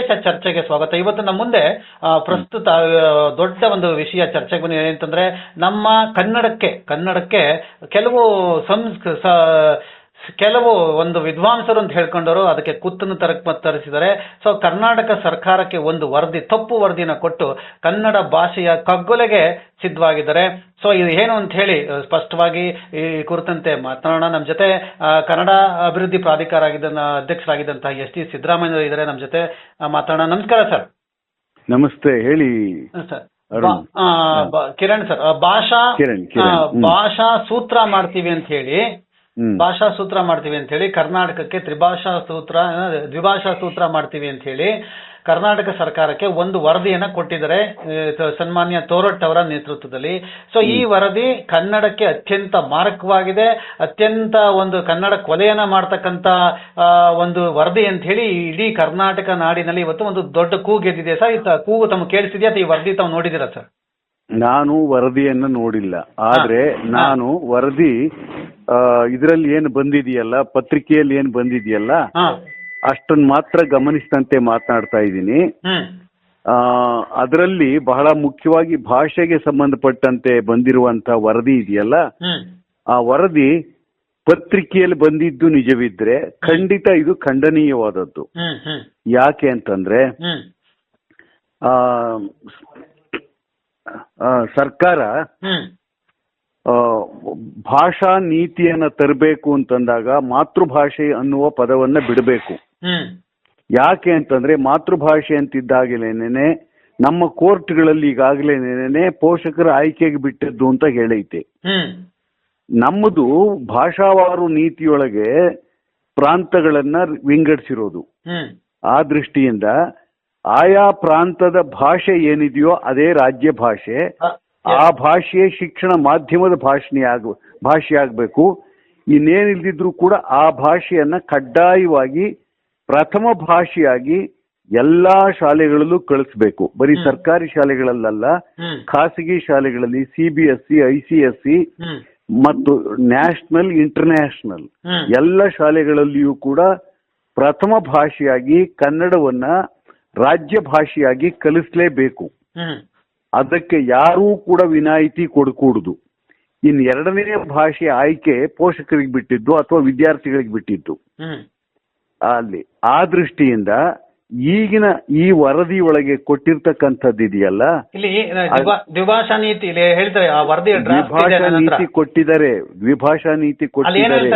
ವಿಶೇಷ ಚರ್ಚೆಗೆ ಸ್ವಾಗತ. ಇವತ್ತು ನಮ್ಮ ಮುಂದೆ ಪ್ರಸ್ತುತ ದೊಡ್ಡ ಒಂದು ವಿಷಯ ಚರ್ಚೆಗೆ ಬಂದಿದೆ ಏನಂತಂದ್ರೆ ನಮ್ಮ ಕನ್ನಡಕ್ಕೆ ಕನ್ನಡಕ್ಕೆ ಕೆಲವು ಸಂಸ್ಕ ಸ- ಕೆಲವು ಒಂದು ವಿದ್ವಾಂಸರು ಅಂತ ಹೇಳ್ಕೊಂಡವರು ಅದಕ್ಕೆ ಕುತ್ತನ್ನು ತರಕ್ ತರಿಸಿದ್ದಾರೆ ಸೊ ಕರ್ನಾಟಕ ಸರ್ಕಾರಕ್ಕೆ ಒಂದು ವರದಿ ತಪ್ಪು ವರದಿನ ಕೊಟ್ಟು ಕನ್ನಡ ಭಾಷೆಯ ಕಗ್ಗೊಲೆಗೆ ಸಿದ್ಧವಾಗಿದ್ದಾರೆ. ಸೊ ಇದು ಏನು ಅಂತ ಹೇಳಿ ಸ್ಪಷ್ಟವಾಗಿ ಈ ಕುರಿತಂತೆ ಮಾತನಾಡೋಣ. ನಮ್ಮ ಜೊತೆ ಕನ್ನಡ ಅಭಿವೃದ್ಧಿ ಪ್ರಾಧಿಕಾರ ಆಗಿದ್ದ ಅಧ್ಯಕ್ಷರಾಗಿದ್ದಂತಹ ಎಸ್ ಟಿ ಸಿದ್ದರಾಮಯ್ಯ ಇದ್ದಾರೆ. ನಮ್ಮ ಜೊತೆ ಮಾತಾಡೋಣ ನಮಸ್ಕಾರ ಸರ್. ನಮಸ್ತೆ. ಹೇಳಿ ಸರ್. ಕಿರಣ್ ಸರ್. ಭಾಷಾ. ಭಾಷಾ ಸೂತ್ರ ಮಾಡ್ತೀವಿ ಅಂತ ಹೇಳಿ ಭಾಷಾ ಸೂತ್ರ ಮಾಡ್ತೀವಿ ಅಂತ ಹೇಳಿ ಕರ್ನಾಟಕಕ್ಕೆ ತ್ರಿಭಾಷಾ ಸೂತ್ರ ದ್ವಿಭಾಷಾ ಸೂತ್ರ ಮಾಡ್ತೀವಿ ಅಂತ ಹೇಳಿ ಕರ್ನಾಟಕ ಸರ್ಕಾರಕ್ಕೆ ಒಂದು ವರದಿಯನ್ನ ಕೊಟ್ಟಿದ್ದಾರೆ ಸನ್ಮಾನ್ಯ ತೋರಟ್ ಅವರ ನೇತೃತ್ವದಲ್ಲಿ. ಸೊ ಈ ವರದಿ ಕನ್ನಡಕ್ಕೆ ಅತ್ಯಂತ ಮಾರಕವಾಗಿದೆ. ಅತ್ಯಂತ ಒಂದು ಕನ್ನಡ ಕೊಲೆಯನ್ನ ಮಾಡ್ತಕ್ಕಂತ ಒಂದು ವರದಿ ಅಂತ ಹೇಳಿ ಇಡೀ ಕರ್ನಾಟಕ ನಾಡಿನಲ್ಲಿ ಇವತ್ತು ಒಂದು ದೊಡ್ಡ ಕೂಗೆದ್ದಿದೆ ಸರ್ ಕೂಗು ತಮ್ಮ ಕೇಳಿಸಿದ್ಯಾ ಈ ವರದಿ ತಾವು ನೋಡಿದಿರಾ ಸರ್? ನಾನು ವರದಿಯನ್ನ ನೋಡಿಲ್ಲ. ಆದ್ರೆ ನಾನು ವರದಿ ಇದರಲ್ಲಿ ಏನು ಬಂದಿದೆಯಲ್ಲ ಪತ್ರಿಕೆಯಲ್ಲಿ ಏನು ಬಂದಿದೆಯಲ್ಲ ಅಷ್ಟನ್ನು ಮಾತ್ರ ಗಮನಿಸಿದಂತೆ ಮಾತನಾಡ್ತಾ ಇದ್ದೀನಿ. ಅದರಲ್ಲಿ ಬಹಳ ಮುಖ್ಯವಾಗಿ ಭಾಷೆಗೆ ಸಂಬಂಧಪಟ್ಟಂತೆ ಬಂದಿರುವಂತ ವರದಿ ಇದೆಯಲ್ಲ ಆ ವರದಿ ಪತ್ರಿಕೆಯಲ್ಲಿ ಬಂದಿದ್ದು ನಿಜವಿದ್ರೆ ಖಂಡಿತ ಇದು ಖಂಡನೀಯವಾದದ್ದು. ಯಾಕೆ ಅಂತಂದ್ರೆ ಆ, ಸರ್ಕಾರ ಭಾಷಾ ನೀತಿಯನ್ನ ತರಬೇಕು ಅಂತಂದಾಗ ಮಾತೃಭಾಷೆ ಅನ್ನುವ ಪದವನ್ನ ಬಿಡಬೇಕು. ಯಾಕೆ ಅಂತಂದ್ರೆ ಮಾತೃಭಾಷೆ ಅಂತಿದ್ದಾಗಲೇನೆ ನಮ್ಮ ಕೋರ್ಟ್ಗಳಲ್ಲಿ ಈಗಾಗಲೇನೆ ಪೋಷಕರ ಆಯ್ಕೆಗೆ ಬಿಟ್ಟದ್ದು ಅಂತ ಹೇಳೈತೆ. ನಮ್ಮದು ಭಾಷಾವಾರು ನೀತಿಯೊಳಗೆ ಪ್ರಾಂತಗಳನ್ನ ವಿಂಗಡಿಸಿರೋದು. ಆ ದೃಷ್ಟಿಯಿಂದ ಆಯಾ ಪ್ರಾಂತದ ಭಾಷೆ ಏನಿದೆಯೋ ಅದೇ ರಾಜ್ಯ ಭಾಷೆ. ಆ ಭಾಷೆಯೇ ಶಿಕ್ಷಣ ಮಾಧ್ಯಮದ ಭಾಷಣೆ ಆಗ ಭಾಷೆ ಆಗಬೇಕು. ಇನ್ನೇನಿಲ್ದಿದ್ರು ಕೂಡ ಆ ಭಾಷೆಯನ್ನ ಕಡ್ಡಾಯವಾಗಿ ಪ್ರಥಮ ಭಾಷೆಯಾಗಿ ಎಲ್ಲಾ ಶಾಲೆಗಳಲ್ಲೂ ಕಳಿಸ್ಬೇಕು. ಬರೀ ಸರ್ಕಾರಿ ಶಾಲೆಗಳಲ್ಲ ಖಾಸಗಿ ಶಾಲೆಗಳಲ್ಲಿ C B S C I C S C ಮತ್ತು ನ್ಯಾಷನಲ್ ಇಂಟರ್ನ್ಯಾಷನಲ್ ಎಲ್ಲಾ ಎಲ್ಲ ಶಾಲೆಗಳಲ್ಲಿಯೂ ಕೂಡ ಪ್ರಥಮ ಭಾಷೆಯಾಗಿ ಕನ್ನಡವನ್ನ ರಾಜ್ಯ ಭಾಷೆಯಾಗಿ ಕಲಿಸಲೇಬೇಕು. ಅದಕ್ಕೆ ಯಾರೂ ಕೂಡ ವಿನಾಯಿತಿ ಕೊಡಕೂಡುದು. ಇನ್ ಎರಡನೇ ಭಾಷೆ ಆಯ್ಕೆ ಪೋಷಕರಿಗೆ ಬಿಟ್ಟಿದ್ದು ಅಥವಾ ವಿದ್ಯಾರ್ಥಿಗಳಿಗೆ ಬಿಟ್ಟಿದ್ದು. ಅಲ್ಲಿ ಆ ದೃಷ್ಟಿಯಿಂದ ಈಗಿನ ಈ ವರದಿ ಒಳಗೆ ಕೊಟ್ಟಿರ್ತಕ್ಕಂಥದ್ದು ಇದೆಯಲ್ಲ? ದ್ವಿಭಾಷಾ ನೀತಿ ಹೇಳ್ತಾರೆ ಆ ವರದಿ ದ್ವಿಭಾಷಾ ನೀತಿ ಕೊಟ್ಟಿದ್ದಾರೆ ದ್ವಿಭಾಷಾ ನೀತಿ ಕೊಟ್ಟಿದ್ದಾರೆ.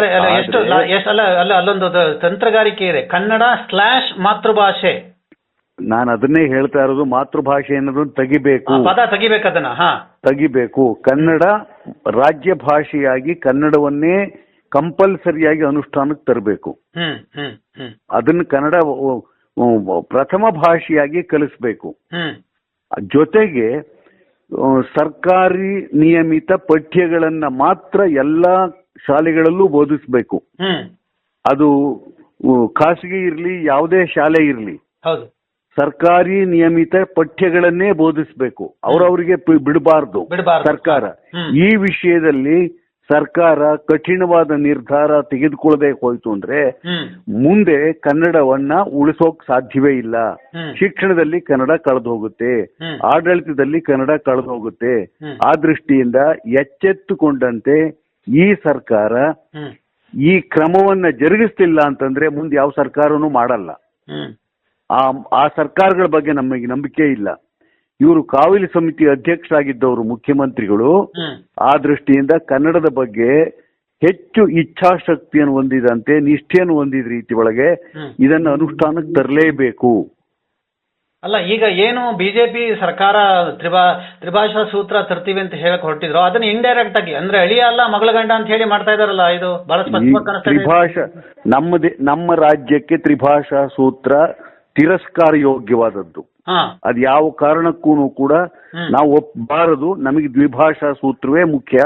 ಅಲ್ಲೊಂದು ತಂತ್ರಗಾರಿಕೆ ಇದೆ. ಕನ್ನಡ ಸ್ಲಾಶ್ ಮಾತೃಭಾಷೆ. ನಾನು ಅದನ್ನೇ ಹೇಳ್ತಾ ಇರೋದು ಮಾತೃಭಾಷೆ ಅನ್ನೋದನ್ನ ತೆಗಿಬೇಕು. ತಗಿಬೇಕು ಪದ ಹಾ. ತೆಗಿಬೇಕು. ಕನ್ನಡ ರಾಜ್ಯ ಭಾಷೆಯಾಗಿ ಕನ್ನಡವನ್ನೇ ಕಂಪಲ್ಸರಿಯಾಗಿ ಅನುಷ್ಠಾನಕ್ಕೆ ತರಬೇಕು. ಹ್ಮ್ ಹ್ಮ್ ಹ್ಮ್. ಅದನ್ನ ಕನ್ನಡ ಒ- ಒ- ಪ್ರಥಮ ಭಾಷೆಯಾಗಿ ಕಲಿಸ್ಬೇಕು. ಹ್ಮ್. ಜೊತೆಗೆ ಆ, ಸರ್ಕಾರಿ ನಿಯಮಿತ ಪಠ್ಯಗಳನ್ನ ಮಾತ್ರ ಎಲ್ಲ ಶಾಲೆಗಳಲ್ಲೂ ಬೋಧಿಸಬೇಕು. ಹ್ಮ್. ಅದು ಉ, ಖಾಸಗಿ ಇರಲಿ ಯಾವುದೇ ಶಾಲೆ ಇರಲಿ. ಹೌದು. ಸರ್ಕಾರಿ ನಿಯಮಿತ ಪಠ್ಯಗಳನ್ನೇ ಬೋಧಿಸಬೇಕು ಅವರವರಿಗೆ ಬಿಡಬಾರದು ಬಿಡಬಾರ್ದು. ಸರ್ಕಾರ ಹ್ಮ್. ಈ ವಿಷಯದಲ್ಲಿ ಸರ್ಕಾರ ಕಠಿಣವಾದ ನಿರ್ಧಾರ ತೆಗೆದುಕೊಳ್ಳದೆ ಹೋಯ್ತು ಅಂದ್ರೆ ಹ್ಮ್ ಮುಂದೆ ಕನ್ನಡವನ್ನ ಉಳಿಸೋಕ್ ಸಾಧ್ಯವೇ ಇಲ್ಲ ಹ್ಮ್. ಶಿಕ್ಷಣದಲ್ಲಿ ಕನ್ನಡ ಕಳೆದು ಹೋಗುತ್ತೆ ಹ್ಮ್. ಆಡಳಿತದಲ್ಲಿ ಕನ್ನಡ ಕಳೆದು ಹೋಗುತ್ತೆ ಹ್ಮ್. ಆ ದೃಷ್ಟಿಯಿಂದ ಎಚ್ಚೆತ್ತುಕೊಂಡಂತೆ ಈ ಸರ್ಕಾರ ಹ್ಮ್ ಈ ಕ್ರಮವನ್ನ ಜರುಗಿಸ್ತಿಲ್ಲ ಅಂತಂದ್ರೆ ಮುಂದೆ ಯಾವ ಸರ್ಕಾರನೂ ಮಾಡಲ್ಲ ಹ್ಮ್ ಆ ಆ ಸರ್ಕಾರಗಳ ಬಗ್ಗೆ ನಮಗೆ ನಂಬಿಕೆ ಇಲ್ಲ. ಇವರು ಕಾವಲಿ ಸಮಿತಿ ಅಧ್ಯಕ್ಷರಾಗಿದ್ದವರು ಮುಖ್ಯಮಂತ್ರಿಗಳು. ಆ ದೃಷ್ಟಿಯಿಂದ ಕನ್ನಡದ ಬಗ್ಗೆ ಹೆಚ್ಚು ಇಚ್ಛಾಶಕ್ತಿಯನ್ನು ಹೊಂದಿದಂತೆ ನಿಷ್ಠೆಯನ್ನು ಹೊಂದಿದ ರೀತಿ ಒಳಗೆ. ಇದನ್ನು ಅನುಷ್ಠಾನಕ್ಕೆ ತರಲೇಬೇಕು. ಅಲ್ಲ ಈಗ ಏನು ಬಿಜೆಪಿ ಸರ್ಕಾರ ತ್ರಿಭಾ ತ್ರಿಭಾಷಾ ಸೂತ್ರ ತರ್ತೀವಿ ಅಂತ ಹೇಳಕ್ ಹೊರಟಿದ್ರು ಅದನ್ನ ಇಂಡೈರೆಕ್ಟ್ ಆಗಿ ಅಂದ್ರೆ ಅಳಿಯ ಅಲ್ಲ ಮಗಳ ಗಂಡ ಅಂತ ಹೇಳಿ ಮಾಡ್ತಾ ಇದಾರಲ್ಲ ಇದು ಬಹಳ ಈ ಸ್ಪಷ್ಟವಾಗಿ ಕಾಣಿಸ್ತಾ ಇದೆ. ತ್ರಿಭಾಷಾ ನಮ್ಮ ನಮ್ಮ ರಾಜ್ಯಕ್ಕೆ ತ್ರಿಭಾಷಾ ಸೂತ್ರ ತಿರಸ್ಕಾರ ಯೋಗ್ಯವಾದದ್ದು ಅದ್ ಯಾವ ಕಾರಣಕ್ಕೂ ಕೂಡ ನಾವು ಒಪ್ಪಬಾರದು ನಮಗೆ ದ್ವಿಭಾಷಾ ಸೂತ್ರವೇ ಮುಖ್ಯ.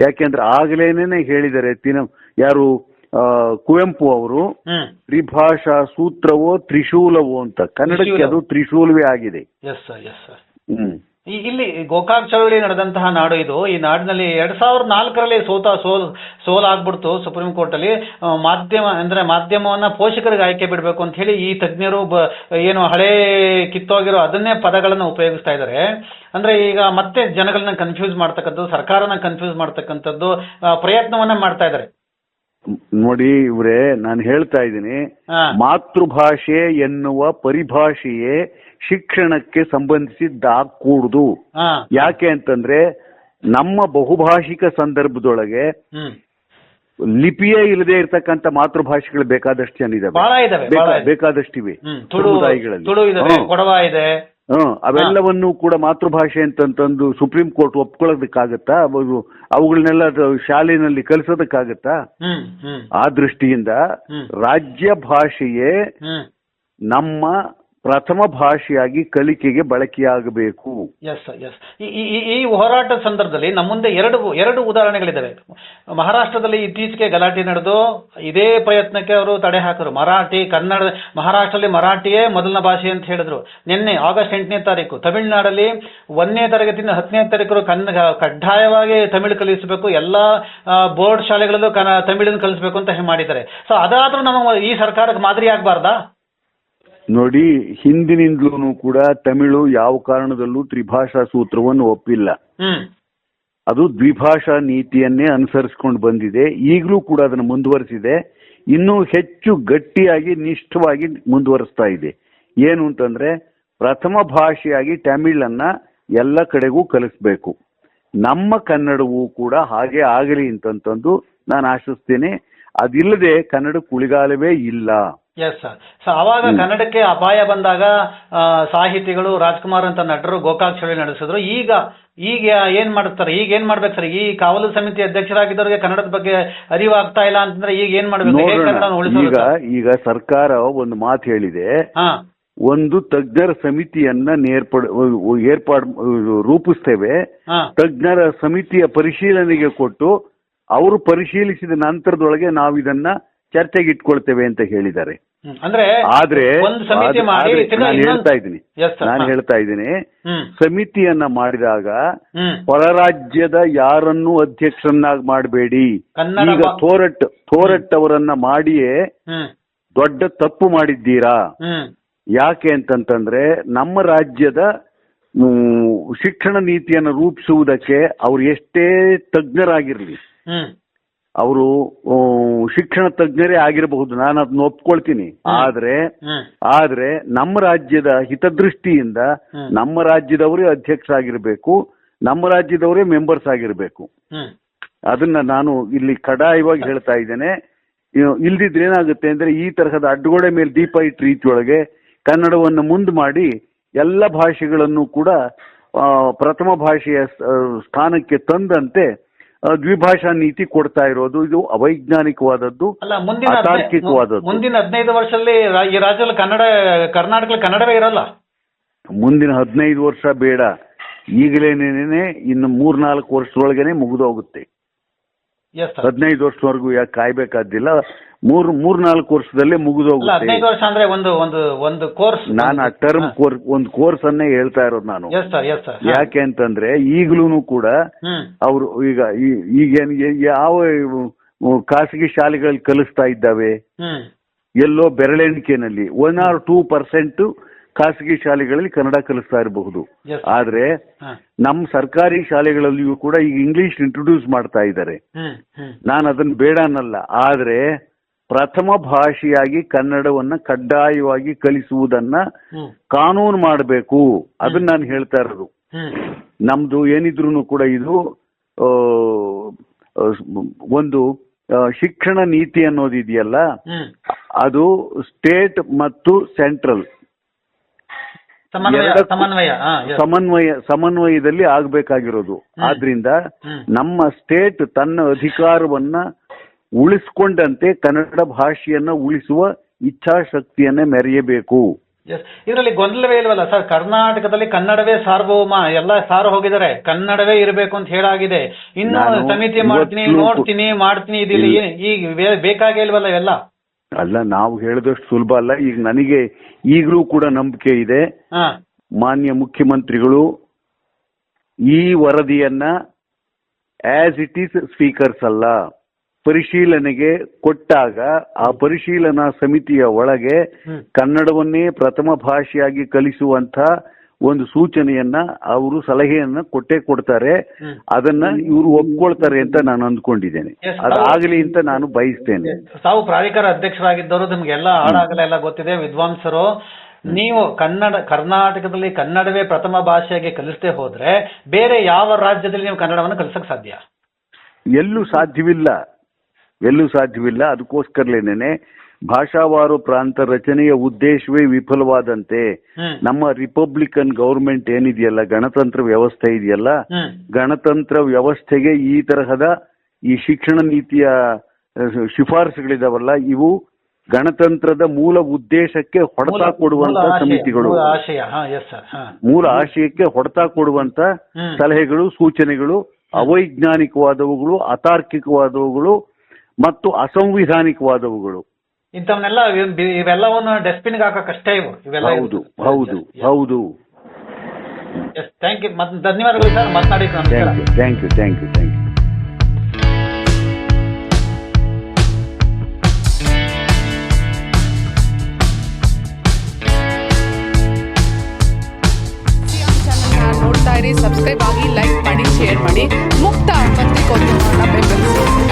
ಯಾಕೆಂದ್ರೆ ಆಗ್ಲೇನೆ ಹೇಳಿದರೆ ತಿನ ಯಾರು ಕುವೆಂಪು ಅವರು ತ್ರಿಭಾಷಾ ಸೂತ್ರವೋ ತ್ರಿಶೂಲವೋ ಅಂತ. ಕನ್ನಡಕ್ಕೆ ಅದು ತ್ರಿಶೂಲವೇ ಆಗಿದೆ yes sir yes sir hmm ಈ ಇಲ್ಲಿ ಗೋಕಾಕ್ ಚಳವಳಿ ನಡೆದಂತಹ ನಾಡು ಇದು. ಈ ನಾಡಿನಲ್ಲಿ ಎರಡ್ ಸಾವಿರದ ನಾಲ್ಕರಲ್ಲಿ ಸೋತ ಸೋಲ್ ಸೋಲ್ ಆಗ್ಬಿಡ್ತು ಸುಪ್ರೀಂ ಕೋರ್ಟ್ ಅಲ್ಲಿ ಮಾಧ್ಯಮ, ಅಂದ್ರೆ ಮಾಧ್ಯಮವನ್ನ ಪೋಷಕರಿಗೆ ಆಯ್ಕೆ ಬಿಡಬೇಕು ಅಂತ ಹೇಳಿ ಈ ತಜ್ಞರು ಬ- ಏನು ಹಳೇ ಕಿತ್ತೋಗಿರೋ ಅದನ್ನೇ ಪದಗಳನ್ನ ಉಪಯೋಗಿಸ್ತಾ ಇದ್ದಾರೆ. ಅಂದ್ರೆ ಈಗ ಮತ್ತೆ ಜನಗಳನ್ನ ಕನ್ಫ್ಯೂಸ್ ಮಾಡ್ತಕ್ಕಂಥದ್ದು, ಸರ್ಕಾರನ ಕನ್ಫ್ಯೂಸ್ ಮಾಡ್ತಕ್ಕಂಥದ್ದು ಪ್ರಯತ್ನವನ್ನ ಮಾಡ್ತಾ ಇದ್ದಾರೆ. ನೋಡಿ ಇವ್ರೆ ನಾನು ಹೇಳ್ತಾ ಇದ್ದೀನಿ. ಹಾ. ಮಾತೃಭಾಷೆ ಎನ್ನುವ ಪರಿಭಾಷೆಯೇ ಶಿಕ್ಷಣಕ್ಕೆ ಸಂಬಂಧಿಸಿದ್ದಾಗಕೂಡುದು ಹಾ. ಯಾಕೆ ಅಂತಂದ್ರೆ ನಮ್ಮ ಬಹುಭಾಷಿಕ ಸಂದರ್ಭದೊಳಗೆ ಹ್ಮ್. ಲಿಪಿಯೇ ಇಲ್ಲದೆ ಇರತಕ್ಕಂತ ಮಾತೃಭಾಷೆಗಳು ಬೇಕಾದಷ್ಟು ಜನ ಇದಾವೆ ಬಹಳ ಇದಾವೆ ಬಹಳ ಬೇಕಾ- ಇದೆ. ಬೇಕಾದಷ್ಟಿವೆ ಹ್ಮ್ ತುಳು ಸಮುದಾಯಗಳಲ್ಲಿ. ತುಳು ಇದಾವೆ ಹ್ಮ್. ಕೊಡವ ಇದೆ. ಹ್ಮ್ ಅವೆಲ್ಲವನ್ನು ಕೂಡ ಮಾತೃಭಾಷೆ ಅಂತಂತಂದು ಸುಪ್ರೀಂ ಕೋರ್ಟ್ ಒಪ್ಕೊಳ್ಳೋದಕ್ಕಾಗತ್ತಾ? ಅವರು ಅವುಗಳನ್ನೆಲ್ಲ ಶಾಲೆಯಲ್ಲಿ ಶಾಲೆನಲ್ಲಿ ಕಲಿಸೋದಕ್ಕಾಗತ್ತಾ ಆ ದೃಷ್ಟಿಯಿಂದ ರಾಜ್ಯ ಭಾಷೆಯೇ ನಮ್ಮ ಪ್ರಥಮ ಭಾಷೆಯಾಗಿ ಕಲಿಕೆಗೆ ಬಳಕೆಯಾಗಬೇಕು. ಎಸ್ ಎಸ್ ಈ, ಈ- ಹೋರಾಟದ ಸಂದರ್ಭದಲ್ಲಿ ನಮ್ಮ ಮುಂದೆ ಎರಡು ಎರಡು ಉದಾಹರಣೆಗಳಿದ್ದಾವೆ. ಮಹಾರಾಷ್ಟ್ರದಲ್ಲಿ ಇತ್ತೀಚೆಗೆ ಗಲಾಟೆ ನಡೆದು ಇದೇ ಪ್ರಯತ್ನಕ್ಕೆ ಅವರು ತಡೆ ಹಾಕರು. ಮರಾಠಿ, ಕನ್ನಡ, ಮಹಾರಾಷ್ಟ್ರದಲ್ಲಿ ಮರಾಠಿಯೇ ಮೊದಲನ ಭಾಷೆ ಅಂತ ಹೇಳಿದ್ರು. ನಿನ್ನೆ ಆಗಸ್ಟ್ ಎಂಟನೇ ತಾರೀಕು ತಮಿಳುನಾಡಲ್ಲಿ ಒಂದನೇ ತರಗತಿಯಿಂದ ಹತ್ತನೇ ತಾರೀಕು ಕನ್ನಡ ಕಡ್ಡಾಯವಾಗಿ ತಮಿಳು ಕಲಿಸಬೇಕು. ಎಲ್ಲ ಬೋರ್ಡ್ ಶಾಲೆಗಳಲ್ಲೂ ತಮಿಳನ್ನು ಕಲಿಸಬೇಕು ಅಂತ ಮಾಡಿದ್ದಾರೆ. ಸೊ ಅದಾದ್ರೂ ನಮ್ಮ ಈ ಸರ್ಕಾರಕ್ಕೆ ಮಾದರಿ ಆಗ್ಬಾರ್ದಾ ನೋಡಿ ಹಿಂದಿನಿಂದಲೂ ಕೂಡ ತಮಿಳು ಯಾವ ಕಾರಣದಲ್ಲೂ ತ್ರಿಭಾಷಾ ಸೂತ್ರವನ್ನು ಒಪ್ಪಿಲ್ಲ. ಅದು ದ್ವಿಭಾಷಾ ನೀತಿಯನ್ನೇ ಅನುಸರಿಸಿಕೊಂಡು ಬಂದಿದೆ. ಈಗಲೂ ಕೂಡ ಅದನ್ನು ಮುಂದುವರಿಸಿದೆ. ಇನ್ನೂ ಹೆಚ್ಚು ಗಟ್ಟಿಯಾಗಿ ನಿಷ್ಠವಾಗಿ ಮುಂದುವರಿಸ್ತಾ ಇದೆ. ಏನು ಅಂತಂದ್ರೆ ಪ್ರಥಮ ಭಾಷೆಯಾಗಿ ತಮಿಳನ್ನ ಎಲ್ಲ ಕಡೆಗೂ ಕಲಿಸ್ಬೇಕು. ನಮ್ಮ ಕನ್ನಡವೂ ಕೂಡ ಹಾಗೆ ಆಗಲಿ ಅಂತಂತಂದು ನಾನು ಆಶಿಸ್ತೇನೆ. ಅದಿಲ್ಲದೆ ಕನ್ನಡ ಕುಳಿಗಾಲವೇ ಇಲ್ಲ. ಎಸ್ ಸರ್ ಸೊ ಅವಾಗ ಕನ್ನಡಕ್ಕೆ ಅಪಾಯ ಬಂದಾಗ ಸಾಹಿತಿಗಳು ರಾಜ್ಕುಮಾರ್ ಅಂತ ನಟರು ಗೋಕಾಕ್ ಚಳವಳಿ ನಡೆಸಿದ್ರು. ಈಗ ಈಗ ಏನ್ ಮಾಡ್ತಾರೆ? ಈಗ ಏನ್ ಮಾಡ್ಬೇಕು ಸರ್? ಈ ಕಾವಲು ಸಮಿತಿ ಅಧ್ಯಕ್ಷರಾಗಿದ್ದವರಿಗೆ ಕನ್ನಡದ ಬಗ್ಗೆ ಅರಿವಾಗ್ತಾ ಇಲ್ಲ ಅಂತಂದ್ರೆ ಈಗ ಏನ್ ಮಾಡ್ಬೇಕು? ಹೇಗೆ ಉಳಿಸೋದು ಈಗ ಈಗ ಸರ್ಕಾರ ಒಂದು ಮಾತು ಹೇಳಿದೆ. ಹಾ. ಒಂದು ತಜ್ಞರ ಸಮಿತಿಯನ್ನ ನೇರ್ಪಡ ಏರ್ಪಾಡು ರೂಪಿಸ್ತೇವೆ. ಹಾ. ತಜ್ಞರ ಸಮಿತಿಯ ಪರಿಶೀಲನೆಗೆ ಕೊಟ್ಟು ಅವರು ಪರಿಶೀಲಿಸಿದ ನಂತರದೊಳಗೆ ನಾವು ಇದನ್ನ ಚರ್ಚೆಗೆ ಇಟ್ಕೊಳ್ತೇವೆ ಅಂತ ಹೇಳಿದ್ದಾರೆ. ಅಂದ್ರೆ ಆದ್ರೆ ಒಂದು ಸಮಿತಿ ಮಾಡಿ ತಿರ್ಗಾ ನಾನು ಇನ್ನೊಂದು- ಹೇಳ್ತಾ ಇದ್ದೀನಿ. Yes, sir. ನಾನು ಹಾ. ಹೇಳ್ತಾ ಇದ್ದೀನಿ. ಹ್ಮ್. ಸಮಿತಿಯನ್ನ ಮಾಡಿದಾಗ ಹೊರರಾಜ್ಯದ ಯಾರನ್ನು ರಾಜ್ಯದ ಯಾರನ್ನೂ ಅಧ್ಯಕ್ಷರನ್ನಾಗಿ ಮಾಡಬೇಡಿ. ಕನ್ನಡ ಈಗ ಬಾ- ಥೋರಟ್ ಥೋರಟ್ ಅವರನ್ನ ಮಾಡಿಯೇ ಹ್ಮ್. ದೊಡ್ಡ ತಪ್ಪು ಮಾಡಿದ್ದೀರಾ? ಹ್ಮ್. ಯಾಕೆ ಅಂತಂತಂದ್ರೆ ನಮ್ಮ ರಾಜ್ಯದ ಮ್, ಶಿಕ್ಷಣ ನೀತಿಯನ್ನು ರೂಪಿಸುವುದಕ್ಕೆ ಅವ್ರು ಎಷ್ಟೇ ತಜ್ಞರಾಗಿರ್ಲಿ ಹ್ಮ್. ಅವರು ಶಿಕ್ಷಣ ತಜ್ಞರೇ ಆಗಿರಬಹುದು. ನಾನು ಅದನ್ನ ಒಪ್ಕೊಳ್ತೀನಿ. ಆದ್ರೆ ಆದ್ರೆ ನಮ್ಮ ರಾಜ್ಯದ ಹಿತದೃಷ್ಟಿಯಿಂದ ನಮ್ಮ ರಾಜ್ಯದವರೇ ಅಧ್ಯಕ್ಷ ಆಗಿರಬೇಕು ನಮ್ಮ ರಾಜ್ಯದವರೇ ಮೆಂಬರ್ಸ್ ಆಗಿರಬೇಕು. ಅದನ್ನ ನಾನು ಇಲ್ಲಿ ಕಡಾಯವಾಗಿ ಹೇಳ್ತಾ ಇದ್ದೇನೆ. ಇಲ್ದಿದ್ರೆ ಏನಾಗುತ್ತೆ ಅಂದ್ರೆ ಈ ತರಹದ ಅಡ್ಡಗೋಡೆ ಮೇಲೆ ದೀಪ ಇಟ್ಟ ರೀತಿಯೊಳಗೆ ಕನ್ನಡವನ್ನು ಮುಂದ್ ಮಾಡಿ ಎಲ್ಲ ಭಾಷೆಗಳನ್ನು ಕೂಡ ಪ್ರಥಮ ಭಾಷೆಯ ಸ್ಥಾನಕ್ಕೆ ತಂದಂತೆ ದ್ವಿಭಾಷಾ ನೀತಿ ಕೊಡ್ತಾ ಇರೋದು ಇದು ಅವೈಜ್ಞಾನಿಕವಾದದ್ದು ಅಲ್ಲ ಮುಂದಿನ ಹದ್ನೈ- ಅತಾರ್ಕಿಕವಾದದ್ದು ಮುಂದಿನ ಹದಿನೈದು ವರ್ಷದಲ್ಲಿ ರಾ- ಈ ರಾಜ್ಯದಲ್ಲಿ ಕನ್ನಡ ಕರ್ನಾಟಕದಲ್ಲಿ ಕನ್ನಡವೇ ಇರಲ್ಲ. ಮುಂದಿನ ಹದಿನೈದು ವರ್ಷ ಬೇಡ. ಈಗಲೇನೇನೆ ಇನ್ನು ಮೂರ್ನಾಲ್ಕು ವರ್ಷದೊಳಗೇನೆ ಮುಗಿದೋಗುತ್ತೆ. ಎಸ್ ಸರ್ ಹದಿನೈದು ವರ್ಷದವರೆಗೂ ಯಾಕೆ ಕಾಯ್ಬೇಕಾದಿಲ್ಲ ಮೂರ್ ನಾಲ್ಕು ವರ್ಷದಲ್ಲೇ ಮುಗಿದು ಮುಗಿದೋಗುತ್ತೆ ಹದಿನೈದು ವರ್ಷ ಅಂದ್ರೆ ಒಂದು ಒಂದು ಒಂದು ಕೋರ್ಸ್ ನಾನು ಆ ಟರ್ಮ್ ಕೋರ್ಸ್ ಒಂದು ಕೋರ್ಸ್ ಅನ್ನೇ ಹೇಳ್ತಾ ಇರೋದು ನಾನು. ಎಸ್ ಸರ್ ಎಸ್ ಸರ್ ಯಾಕೆ ಅಂತಂದ್ರೆ ಈಗಲೂ ಕೂಡ ಹ್ಮ್. ಅವರು ಈಗ ಈ- ಈಗೇನ್ ಯಾವ ಇವು, ಖಾಸಗಿ ಶಾಲೆಗಳಲ್ಲಿ ಕಲಿಸ್ತಾ ಇದ್ದಾವೆ? ಹ್ಮ್. ಎಲ್ಲೋ ಬೆರಳೆಣಿಕೆನಲ್ಲಿ ಒನ್ ಆರ್ ಟೂ ಪರ್ಸೆಂಟ್ ಖಾಸಗಿ ಶಾಲೆಗಳಲ್ಲಿ ಕನ್ನಡ ಕಲಿಸ್ತಾ ಇರಬಹುದು. Yes. ಆದ್ರೆ ಹ. ನಮ್ಮ ಸರ್ಕಾರಿ ಶಾಲೆಗಳಲ್ಲಿಯೂ ಕೂಡ ಈಗ ಇಂಗ್ಲಿಷ್ ಇಂಟ್ರೊಡ್ಯೂಸ್ ಮಾಡ್ತಾ ಇದ್ದಾರೆ. ಹ್ಮ್ ಹ್ಮ್. ನಾನು ಅದನ್ನ ಬೇಡ ಅನ್ನಲ್ಲ. ಆದ್ರೆ ಪ್ರಥಮ ಭಾಷೆಯಾಗಿ ಕನ್ನಡವನ್ನ ಕಡ್ಡಾಯವಾಗಿ ಕಲಿಸುವುದನ್ನ ಕಾನೂನು ಮಾಡಬೇಕು. ಅದನ್ನ ನಾನು ಹೇಳ್ತಾ ಇರೋದು. ನಮ್ದು ಏನಿದ್ರು ಕೂಡ ಇದು ಒಂದು ಶಿಕ್ಷಣ ನೀತಿ ಅನ್ನೋದಿದೆಯಲ್ಲ ಅದು ಸ್ಟೇಟ್ ಮತ್ತು ಸೆಂಟ್ರಲ್. ಸಮನ್ವಯ ಸಮನ್ವಯದಲ್ಲಿ ಆಗ್ಬೇಕಾಗಿರೋದು. ಆದ್ರಿಂದ ನಮ್ಮ ಸ್ಟೇಟ್ ತನ್ನ ಅಧಿಕಾರವನ್ನ ಉಳಿಸ್ಕೊಂಡಂತೆ ಕನ್ನಡ ಭಾಷೆಯನ್ನ ಉಳಿಸುವ ಇಚ್ಛಾಶಕ್ತಿಯನ್ನೇ ಮೆರೆಯಬೇಕು. ಇದರಲ್ಲಿ ಗೊಂದಲವೇ ಇಲ್ವಲ್ಲ ಸರ್? ಕರ್ನಾಟಕದಲ್ಲಿ ಕನ್ನಡವೇ ಸಾರ್ವಭೌಮ. ಎಲ್ಲ ಸಾರು ಹೋಗಿದ್ದಾರೆ. ಕನ್ನಡವೇ ಇರಬೇಕು ಅಂತ ಹೇಳಾಗಿದೆ. ಇನ್ನು ಸಮಿತಿ ಮಾಡ್ತೀನಿ ನೋಡ್ತೀನಿ ಮಾಡ್ತೀನಿ ಇದಿಲ್ಲ ಈಗ ಬೇಕಾಗೇ ಇಲ್ವಲ್ಲ ಎಲ್ಲ ಅಲ್ಲ ನಾವು ಹೇಳಿದಷ್ಟು ಸುಲಭ ಅಲ್ಲ. ಈಗ ನನಗೆ ಈಗಲೂ ಕೂಡ ನಂಬಿಕೆ ಇದೆ. ಹಾ. ಮಾನ್ಯ ಮುಖ್ಯಮಂತ್ರಿಗಳು ಈ ವರದಿಯನ್ನ ಆಸ್ ಇಟ್ ಈಸ್ ಸ್ಪೀಕರ್ಸ್ ಅಲ್ಲ. ಪರಿಶೀಲನೆಗೆ ಕೊಟ್ಟಾಗ ಆ ಪರಿಶೀಲನಾ ಸಮಿತಿಯ ಒಳಗೆ ಕನ್ನಡವನ್ನೇ ಪ್ರಥಮ ಭಾಷೆಯಾಗಿ ಕಲಿಸುವಂತ ಒಂದು ಸೂಚನೆಯನ್ನ ಅವರು ಸಲಹೆಯನ್ನ ಕೊಟ್ಟೇ ಕೊಡ್ತಾರೆ. ಅದನ್ನ ಇವರು ಒಪ್ಕೊಳ್ತಾರೆ ಅಂತ ನಾನು ಅಂದ್ಕೊಂಡಿದ್ದೇನೆ. ಅದಾಗಲಿ ಅಂತ ನಾನು ಬಯಸ್ತೇನೆ. ತಾವು ಪ್ರಾಧಿಕಾರ ಅಧ್ಯಕ್ಷರಾಗಿದ್ದವರು ನಿಮ್ಗೆಲ್ಲ ಹಾಡಾಗಲ ಎಲ್ಲ ಗೊತ್ತಿದೆ ವಿದ್ವಾಂಸರು. ನೀವು ಕನ್ನಡ ಕರ್ನಾಟಕದಲ್ಲಿ ಕನ್ನಡವೇ ಪ್ರಥಮ ಭಾಷೆಯಾಗಿ ಕಲಿಸದೆ ಹೋದ್ರೆ ಬೇರೆ ಯಾವ ರಾಜ್ಯದಲ್ಲಿ ನೀವು ಕನ್ನಡವನ್ನು ಕಲಿಸಕ್ ಸಾಧ್ಯ? ಎಲ್ಲೂ ಸಾಧ್ಯವಿಲ್ಲ. ಎಲ್ಲೂ ಸಾಧ್ಯವಿಲ್ಲ. ಅದಕ್ಕೋಸ್ಕರಲೇನೆ ಭಾಷಾವಾರು ಪ್ರಾಂತ ರಚನೆಯ ಉದ್ದೇಶವೇ ವಿಫಲವಾದಂತೆ ನಮ್ಮ ರಿಪಬ್ಲಿಕನ್ ಗೌರ್ಮೆಂಟ್ ಏನಿದೆಯಲ್ಲ ಗಣತಂತ್ರ ವ್ಯವಸ್ಥೆ ಇದೆಯಲ್ಲ ಗಣತಂತ್ರ ವ್ಯವಸ್ಥೆಗೆ ಈ ತರಹದ ಈ ಶಿಕ್ಷಣ ನೀತಿಯ ಶಿಫಾರಸುಗಳಿದಾವಲ್ಲ ಇವು ಗಣತಂತ್ರದ ಮೂಲ ಉದ್ದೇಶಕ್ಕೆ ಹೊಡೆತ ಕೊಡುವಂತ ಸಮಿತಿಗಳು. ಮೂಲ ಆಶಯಕ್ಕೆ ಹೊಡೆತ ಕೊಡುವಂತ ಸಲಹೆಗಳು ಸೂಚನೆಗಳು ಅವೈಜ್ಞಾನಿಕವಾದವುಗಳು ಅತಾರ್ಕಿಕವಾದವುಗಳು ಮತ್ತು ಅಸಂವಿಧಾನಿಕವಾದವುಗಳು. ಇಂಥವನ್ನೆಲ್ಲ ಇವ್- ಇವೆಲ್ಲವನ್ನು ಡಸ್ಟ್ಬಿನ್ಗೆ ಕಷ್ಟ ಇವು. ಇವೆಲ್ಲ ಹೌದು ಹೌದು ಹೌದು. ಥ್ಯಾಂಕ್ ಯು ಮತ್ತೆ ಧನ್ಯವಾದಗಳು ಸರ್. ಮಾತನಾಡಿ thank you thank you thank you thank you ಚಾನಲ್ನ ನೋಡ್ತಾ ಇರಿ ಸಬ್ಸ್ಕ್ರೈಬ್ ಆಗಿ ಲೈಕ್ ಮಾಡಿ ಶೇರ್ ಮಾಡಿ.